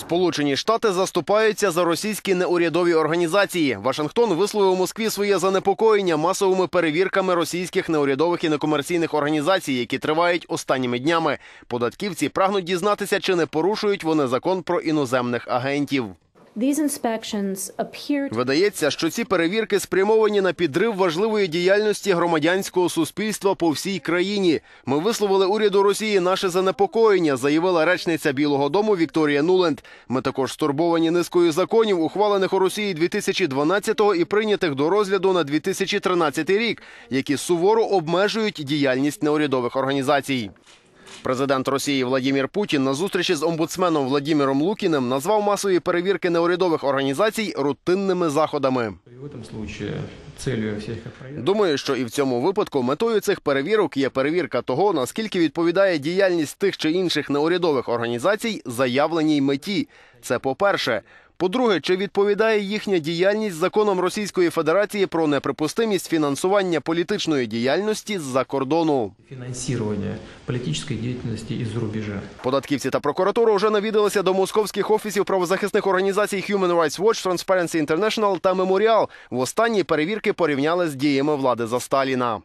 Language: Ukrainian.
Сполучені Штати заступаються за російські неурядові організації. Вашингтон висловив Москві своє занепокоєння масовими перевірками російських неурядових і некомерційних організацій, які тривають останніми днями. Податківці прагнуть дізнатися, чи не порушують вони закон про іноземних агентів. Видається, що ці перевірки спрямовані на підрив важливої діяльності громадянського суспільства по всій країні. Ми висловили уряду Росії наше занепокоєння, заявила речниця Білого Дому Вікторія Нуленд. Ми також стурбовані низкою законів, ухвалених у Росії 2012-го і прийнятих до розгляду на 2013 рік, які суворо обмежують діяльність неурядових організацій. Президент Росії Владимир Путін на зустрічі з омбудсменом Владимиром Лукіним назвав масові перевірки неурядових організацій рутинними заходами. Думаю, що і в цьому випадку метою цих перевірок є перевірка того, наскільки відповідає діяльність тих чи інших неурядових організацій заявленій меті. Це по-перше. По-друге, чи відповідає їхня діяльність законам Російської Федерації про неприпустимість фінансування політичної діяльності з-за кордону? финансирования политической деятельности из-за рубежа. Податківці та прокуратура вже навідалися до московських офісів правозахисних організацій Human Rights Watch, Transparency International та Memorial. В останні перевірки порівняли з діями влади за Сталіна.